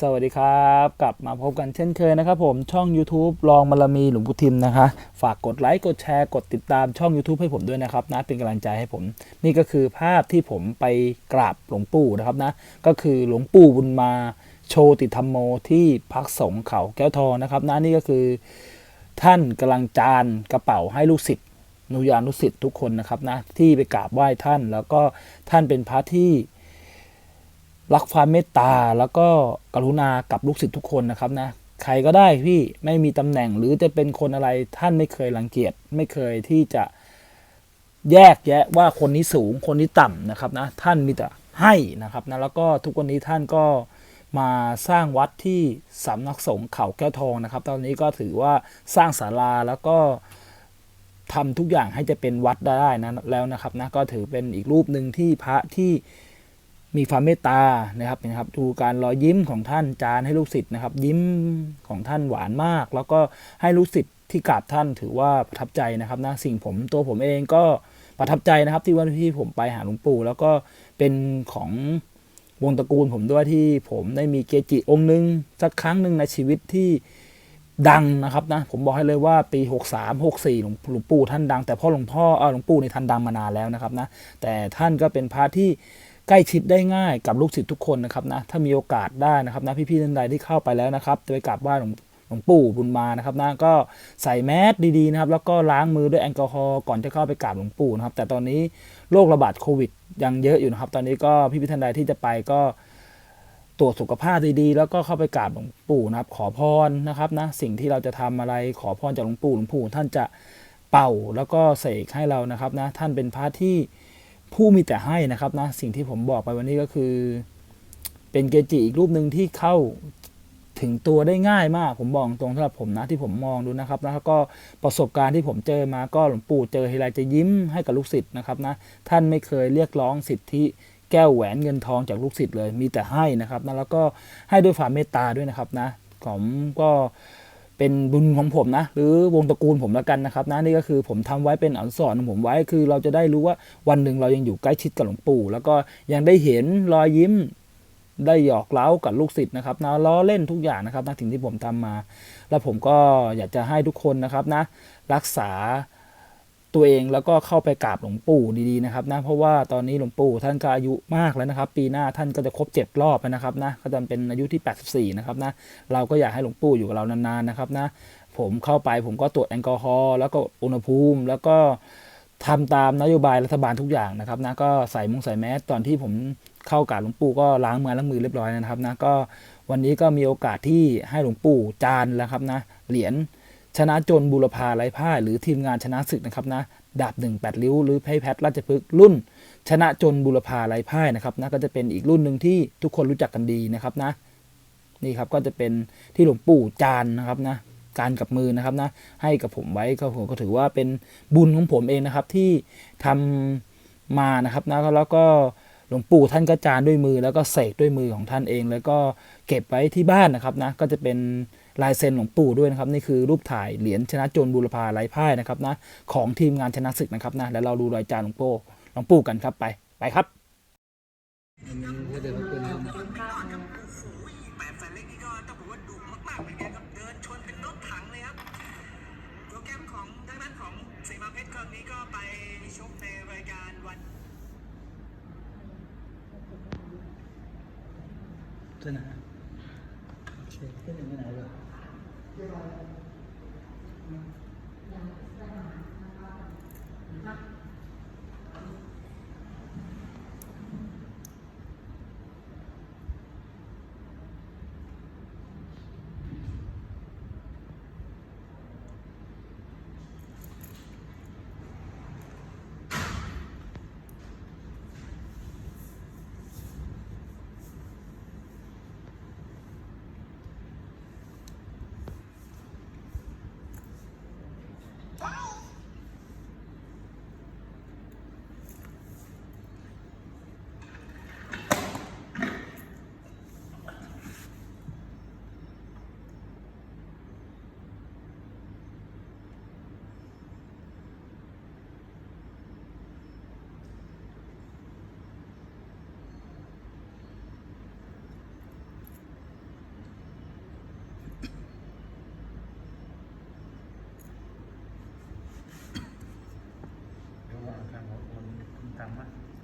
สวัสดีครับกลับมาพบกันเช่นเคยนะครับผมช่อง YouTube ลองบารมีหลวงปู่ทิมนะคะ ฝากกดไลค์กดแชร์กดติดตามช่อง YouTube ให้ผมด้วยนะครับนะเป็นกำลังใจให้ผม นี่ก็คือภาพที่ผมไปกราบหลวงปู่นะครับนะก็คือหลวงปู่บุญมาโชติธรรมโมที่พักสงเขาแก้วทองนะครับนะนี่ก็คือ ท่านกำลังจานกระเป๋าให้ลูกศิษย์นุยานุศิษย์ทุกคนนะครับนะที่ไปกราบไหว้ท่าน แล้วก็ท่านเป็นพระที่ รักความเมตตาแล้วก็กรุณากับลูกศิษย์ทุกคนนะครับนะใครก็ได้พี่ไม่มีตำแหน่งหรือจะเป็นคนอะไรท่านไม่เคยรังเกียจไม่เคยที่จะแยกแยะว่าคนนี้สูงคนนี้ต่ำนะครับนะท่านมีแต่ให้นะครับนะแล้วก็ทุกวันนี้ท่านก็มาสร้างวัดที่สำนักสงฆ์เขาแก้วทองนะครับ ตอนนี้ก็ถือว่าสร้างศาลาแล้วก็ทำทุกอย่างให้จะเป็นวัดได้นะแล้วนะครับนะก็ถือเป็นอีกรูปหนึ่งที่พระที่ มีความเมตตานะครับนะครับดูการรอยยิ้มของท่านจานให้ลูกศิษย์นะครับ ยิ้มของท่านหวานมาก แล้วก็ให้ลูกศิษย์ที่กราบท่านถือว่าประทับใจนะครับนะสิ่งผมตัวผมเองก็ประทับใจนะครับที่วันที่ผมไปหาหลวงปู่ แล้วก็เป็นของวงตระกูลผมด้วยที่ผมได้มีเกจิองค์หนึ่งสักครั้งหนึ่งในชีวิตที่ดังนะครับนะผมบอกให้เลยว่าปี 63 64หลวงหลวงปู่ท่านดังแต่พ่อหลวงพ่อเออหลวงปู่ในท่านดังมานานแล้วนะครับนะแต่ท่านก็เป็นพระที่ ใกล้ชิดได้ง่ายกับลูกศิษย์ทุกคนนะครับนะถ้ามีโอกาสได้นะครับนะพี่ๆท่านใดที่เข้าไปแล้วนะครับจะไปกราบไหว้หลวงหลวงปู่บุญมานะครับนะก็ใส่แมสดีๆนะครับแล้วก็ล้างมือด้วยแอลกอฮอล์ก่อนจะเข้าไปกราบหลวงปู่นะครับแต่ตอนนี้โรคระบาดโควิดยังเยอะอยู่นะครับ ตอนนี้ก็พี่ๆท่านใดที่จะไปก็ตรวจสุขภาพดีๆ แล้วก็เข้าไปกราบหลวงปู่นะครับ ขอพรนะครับนะสิ่งที่เราจะทำอะไรขอพรจากหลวงปู่หลวงปู่ท่านจะเป่าแล้วก็เสกให้เรานะครับนะท่านเป็นพระที่ ผู้มีแต่ให้นะครับนะสิ่งที่ผมบอกไปวันนี้ก็คือ เป็นเกจิอีกรูปหนึ่งที่เข้าถึงตัวได้ง่ายมาก ผมบอกตรงสำหรับผมนะที่ผมมองดูนะครับนะแล้วก็ประสบการณ์ที่ผมเจอมาก็หลวงปู่เจอทีไรจะยิ้มให้กับลูกศิษย์นะครับนะท่านไม่เคยเรียกร้องสิทธิแก้วแหวนเงินทองจากลูกศิษย์เลยมีแต่ให้นะครับนะแล้วก็ให้ด้วยความเมตตาด้วยนะครับนะผมก็ เป็นบุญของผมนะ หรือวงตระกูลผมแล้วกันนะครับนะนี่ก็คือผมทำไว้เป็นอนุสรณ์ของผมไว้คือเราจะได้รู้ว่าวันหนึ่งเรายังอยู่ใกล้ชิดกับหลวงปู่ แล้วก็ยังได้เห็นรอยยิ้มได้หยอกเล้ากับลูกศิษย์นะครับนะล้อเล่นทุกอย่างนะครับนะสิ่งที่ผมทำมา แล้วผมก็อยากจะให้ทุกคนนะครับนะ รักษา ตัวเองแล้วก็เข้าไปกราบหลวงปู่ดีๆนะครับนะเพราะว่าตอนนี้หลวงปู่ท่านก็อายุมากแล้วนะครับ ปีหน้าท่านก็จะครบเจ็ดรอบนะครับนะก็จะเป็นอายุที่ 84 นะครับนะเราก็อยากให้หลวงปู่อยู่กับเรานานๆนะครับนะผมเข้าไปผมก็ตรวจแอลกอฮอล์แล้วก็อุณหภูมิแล้วก็ทำตามนโยบายรัฐบาลทุกอย่างนะครับนะก็ใส่มงใส่แมสตอนที่ผมเข้ากราบหลวงปู่ก็ล้างมือล้างมือเรียบร้อยนะครับนะก็วันนี้ก็มีโอกาสที่ให้หลวงปู่จานแล้วครับนะเหรียญ ชนะจนบุรพาไร้พ่ายหรือทีมงานชนะศึกนะครับนะดาบหนึ่งแปดริ้วหรือไพ่แพทราชพฤกษ์รุ่น ชนะจนบุรพาไร้พ่ายนะครับนะก็จะเป็นอีกรุ่นหนึ่งที่ทุกคนรู้จักกันดีนะครับนะนี่ครับก็จะเป็นที่หลวงปู่จานนะครับนะการกับมือนะครับนะให้กับผมไว้ก็ผมก็ถือว่าเป็นบุญของผมเองนะครับที่ทำมานะครับนะแล้วก็หลวงปู่ท่านก็จานด้วยมือ แล้วก็เสกด้วยมือของท่านเอง แล้วก็เก็บไว้ที่บ้านนะครับนะก็จะเป็น ลายเซ็นหลวงปู่ด้วยนะครับนี่คือรูปถ่ายเหรียญชนะจนบุรพาไร้พ่ายนะครับนะของทีมงานชนะศึกนะครับนะแล้วเราดูรอยจานหลวงปู่หลวงปู่กันครับไปไปครับแปดแสนเล็กนี่ก็ต้องบอกว่าดุมากๆเหมือนกันครับเดินชนเป็นรถถังเลยครับโปรแกรมของทางด้านของเสมาเพชรครั้งนี้ก็ ไ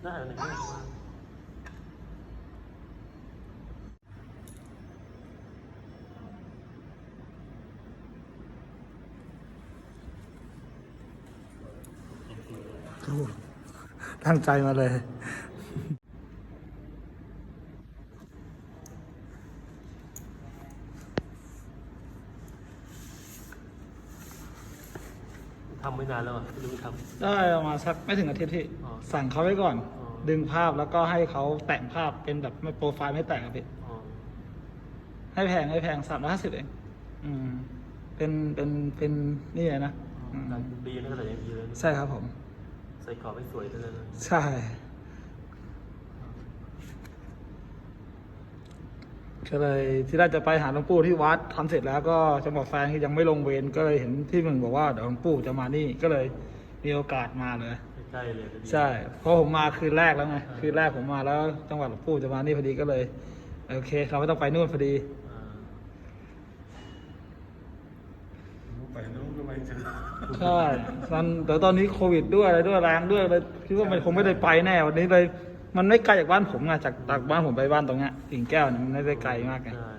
ไปไหนเลยได้อะไรไม่ว่าตั้งใจมาเลย ทำไม่นานแล้วอะไม่รู้ทได้ประมาณสักไม่ถึงอาทิตย์ที่อ๋อสั่งเขาไว้ก่อนอ๋อ ดึงภาพแล้วก็ให้เขาแต่งภาพเป็นแบบไม่โปรไฟล์ไม่แต่งครับพี่ำอ๋อให้แพงให้แพงสามร้อยห้าสิบเองอืม เป็นเป็นเป็นนี่เลยนะอืมการดีนั่นก็แต่ยังดีเลยใช่ครับผม ใส่กรอบไม่สวยเท่านั้นเลยใช่ ก็เลยที่แรกจะไปหาหลวงปู่ที่วัดทำเสร็จแล้วก็จะบอกแฟนที่ยังไม่ลงเวรก็เลยเห็นที่มึงบอกว่าเดี๋ยวหลวงปู่จะมานี่ก็เลยมีโอกาสมาเลย ใกล้ๆเลยพอดีใช่เพราะผมมาคืนแรกแล้วไงคืนแรกผมมาแล้วจังหวัดหลวงปู่จะมานี่พอดีก็เลย โอเค เราไม่ต้องไปนู่นพอดีอ่าไปนู้นก็ไม่เจอใช่มันแต่ตอนนี้โควิดด้วยอะไรด้วยแรงด้วยเลยคิดว่ามันคงไม่ได้ไปแน่วันนี้เลย มันไม่ไกลจากบ้านผมไงจากจากบ้านผมไปบ้านตรงเนี้ยกิ่งแก้วเนี่ยมันไม่ได้ไกลมากไง ใช่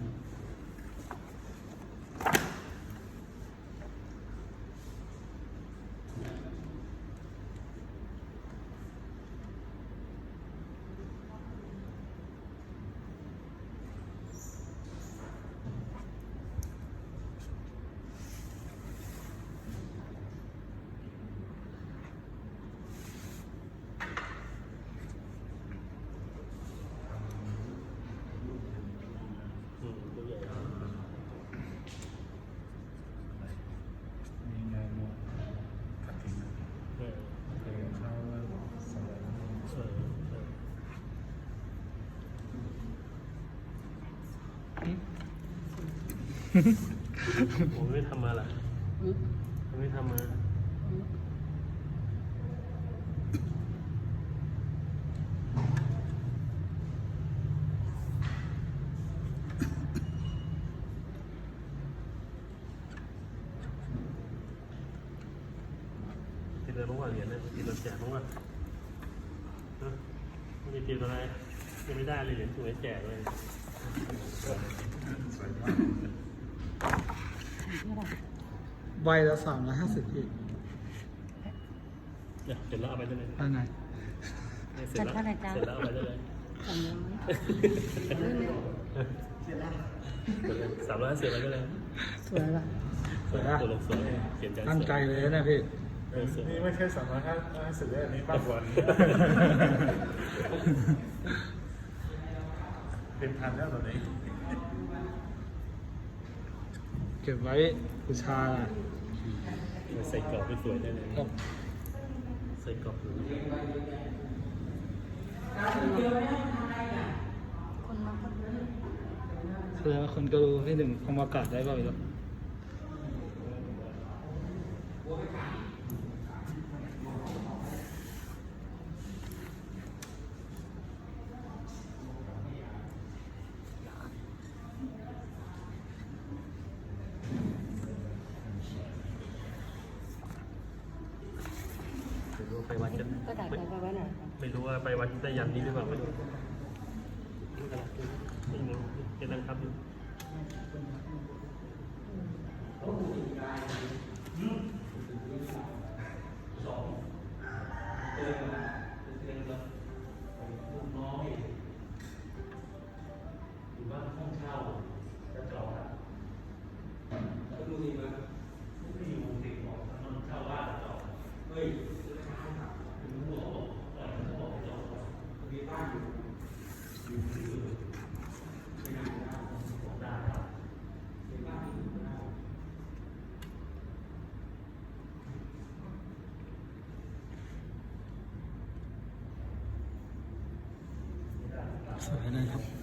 อืมตัวใหญ่ มีงานมกฐิน เออ เพลงเขาสมัยนี้ เออเออ ผมไม่ทำมาล่ะผมไม่ทำมาตีเลยบ้างว่าเหรียญเนี่ยตีเราแจกบ้างว่าไม่ได้ตีอะไรยังไม่ได้เลยเหรียญสวยแจกเลย สวยมาก ใบละสามร้อยห้าสิบพี่เนี่ยเสร็จแล้วเอาไปได้เลยว่าไงเนี่ยเสร็จแล้วจัดเท่าไหร่จ๊ะเสร็จแล้วเอาไปได้เลยสองร้อยสามร้อยห้าสิบไปได้เลยสวยป่ะสวยอะตัวลงสวยเขียนจานตั้งใจเลยนะพี่เออสวยนี่ไม่ใช่สามร้อยห้าห้าสิบเลยอันนี้มากกว่านี้เป็นพันแล้วตอนนี้ เก็บไว้บูชาน่ะใส่กรอบไปสวยได้เลยครับใส่กรอบสวยคนมาคนแสดงว่าคนก็รู้พี่หนึ่งคงประกาศได้เปล่าพี่ครับไม่รู้ว่า ไปวัดจะก็ดักไปไว้หน่อยไม่รู้ว่าไปวัดได้ยันนี้หรือเปล่าไม่รู้ไม่รู้เป็นอะไรครับอยู่ สวย นะครับ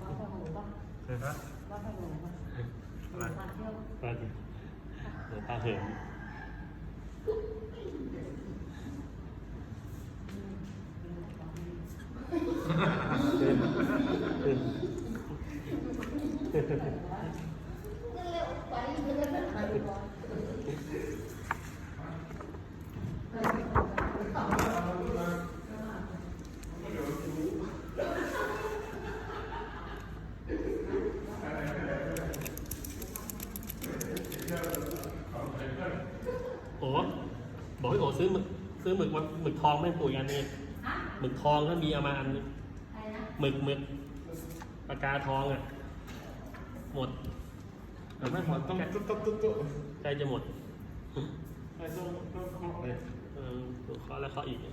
วัดพระโหป่ะ นะ วัดพระโหป่ะ อะไร มาเที่ยว ปลาดิเดี๋ยวปลาเหินขึ้นขึ้น ซื้อหมึกซื้อหมึกมาหมึกทองไม่ปุ๋ยอันนี้หมึกทองก็มีเอามาอันนึงหมึกหมึกปากกาทองอะ หมดแต่ไม่หมดต้องตุ๊บตุ๊บตุ๊บตุ๊บใกล้จะหมดไม่ต้องต้องเคาะเลย เออถูกเคาะแล้วเคาะอีกนี่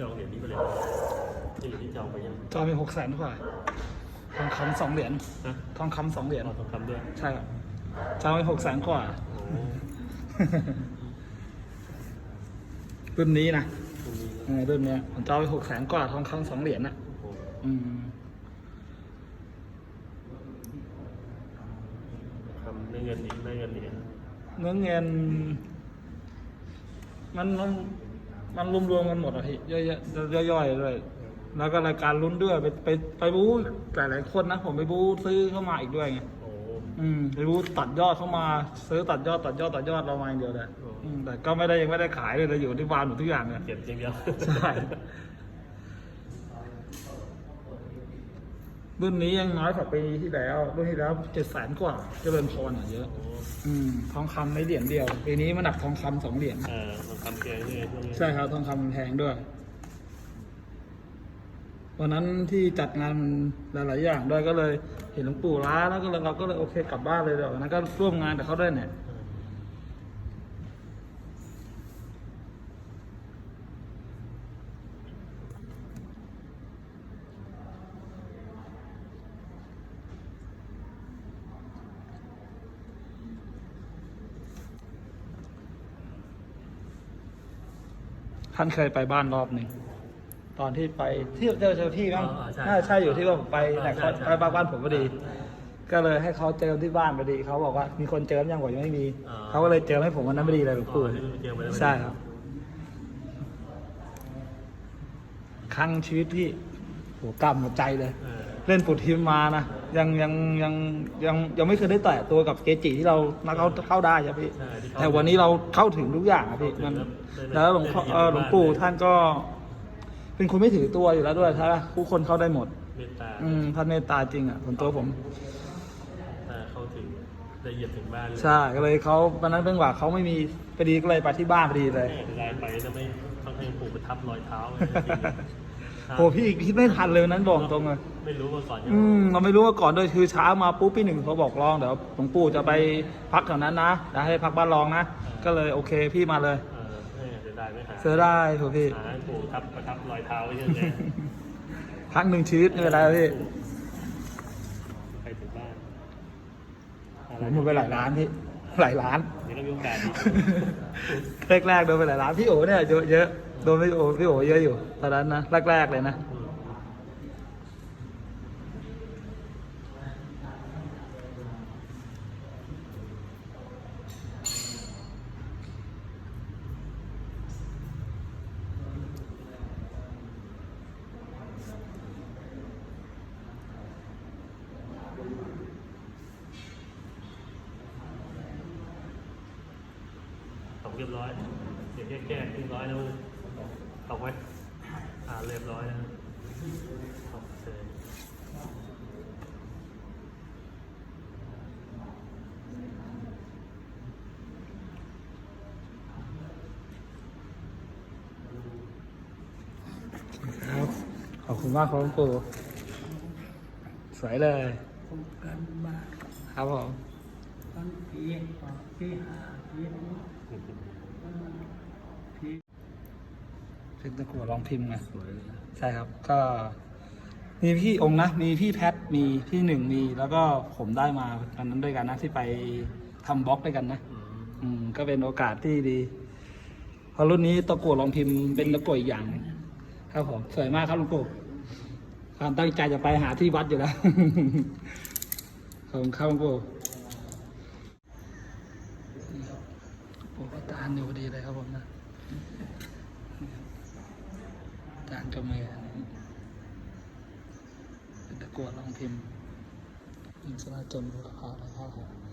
จองเหรียญนี้ไปเลยนี่เหรียญที่จองไปยังจอมีหกแสนกว่าทองคำสองเหรียญนะทองคำสองเหรียญเอาทองคำด้วยใช่ครับจอมีหกแสนกว่า โอ้รุ่นนี้นะตรงนี้เออรุ่นเนี้ยผมจอไปหกแสนกว่าทองคำสองเหรียญนะโอ้อืมคำได้เงินอีกได้เงินอีกเนื้อเงิน มันมัน มันรวมๆกันหมดอะพี่ย่อยๆย่อยๆด้วยแล้วก็รายการลุ้นด้วยไปไปไปบู๊หลายๆคนนะ ผมไปบู๊ซื้อเข้ามาอีกด้วยไงโอ้อืมไปบู๊ตัดยอดเข้ามา ซื้อตัดยอดตัดยอดตัดยอดเรามาอย่างเดียวเลยอืมแต่ก็ไม่ได้ยังไม่ได้ขายเลยแต่อยู่ที่ฟาร์มหมดทุกอย่างเลยเก็บอย่างเดียวใช่ รุ่นนี้ยังน้อยกว่าปีที่แล้ว รุ่นที่แล้วเจ็ดแสนกว่าเจริญพรอะเยอะโอ้อืมทองคำในเหรียญเดียวปีนี้มันหนักทองคำสองเหรียญเออทองคำเกงนี่ช่วงนี้ใช่ครับทองคำมันแพงด้วยวันนั้นที่จัดงานหลาย ๆ อย่างด้วยก็เลยเห็นหลวงปู่ล้าแล้วก็เลยเราก็เลยโอเคกลับบ้านเลยเดี๋ยววันนั้นก็ร่วมงานกับเขาด้วยเนี่ย ท่านเคยไปบ้านรอบหนึ่งตอนที่ไปที่เจอเจ้าที่บ้างอ๋อใช่น่าใช่อยู่ที่ว่าผมไปอ๋อไหนใช่เขาใช่ ไปบ้านผมพอดี ก็เลยให้เขาเจอที่บ้านพอดีเขาบอกว่ามีคนเจอยังบอกยังไม่มีอ๋อเขาก็เลยเจอให้ผมวันนั้นพอดีเลยหลวงอ๋ปู่อที่เจอไว้แล้วใช่ครับ ครั้งชีวิตพี่โหกำหัวใจเลย เออเล่นปุถทิมมานะ ยังยังยังยังยังไม่เคยได้แตะตัวกับเกจิที่เรานักเข้าเข้าได้ใช่พี่ใช่ที่เข้าแต่วันนี้เราเข้าถึงทุกอย่างอะพี่มันเข้าถึงแล้วแล้วหลวงพ่อได้ละเอียดเอ่อหลวงปู่มากเลยท่านก็ เป็นคนไม่ถือตัวอยู่แล้วด้วยถ้าผู้คนเข้าได้หมด เมตตาอืมท่านเมตตาจริงอะส่วนตัวผมถ้าเข้าถึงละเอียดถึงบ้านเลยใช่ก็เลยเขาวันนั้นเป็นว่าเขาไม่มีพอดีก็เลยไปที่บ้านพอดีเลย แม่ลายไปจะไม่ต้องให้ปู่ประทับรอยเท้าไงจริงๆ โหพี่คิดไม่ทันเลยวันนั้นบอกตรงเลยไม่รู้มาก่อนยังอืมเราไม่รู้ว่าก่อนด้วยคือเช้ามาปุ๊บพี่หนึ่งเขาบอกลองเดี๋ยวหลวงปู่จะไปพักแถวนั้นนะเดี๋ยวให้พักบ้านรองนะก็เลยโอเคพี่มาเลยเออเออเสียดายไม่หาเสือได้ถูกพี่หาให้ปู่ทับประทับรอยเท้าไว้เยอะแยะครั้งหนึ่งชีวิตไม่เป็นไรหรอกพี่ไปถึงบ้านผมหมดไปหลายล้านพี่หลายล้านเดี๋ยวเรามีโอกาสดีแรกๆโดนไปหลายล้านพี่โอเนี่ยเยอะเยอะ โดนพี่โอพี่โอเยอะอยู่ตอนนั้นนะแรกๆเลยนะอืมตกเรียบร้อย เดี๋ยวแก้แก้เรียบร้อยแล้ว มึงตกไหมอ่าเรียบร้อยแล้วตกเสร็จครับขอบคุณมากครับหลวงปู่สวยเลย ผมกันมาครับผม ตอนปีปีห้าปีหกปี เป็นตะกั่วลองพิมพ์ไงใช่ครับ ก็มีพี่องค์นะ มีพี่แพท มีพี่หนึ่งมี แล้วก็ผมได้มาตอนนั้นด้วยกันนะที่ไปทำบล็อกด้วยกันนะ อืมอืมก็เป็นโอกาสที่ดีเพราะรุ่นนี้ตะกั่วลองพิมพ์เป็นตะกั่วอีกอย่างหนึ่งครับผมสวยมากครับหลวงปู่ความตั้งใจจะไปหาที่วัดอยู่แล้ว ขอบคุณครับหลวงปู่นี่ครับหลวงปู่ก็ตานอยู่พอดีเลยครับผมนะ จานจมือเป็นตะกั่วลองพิมพ์อินสราจนบุรพาอะไรครับผม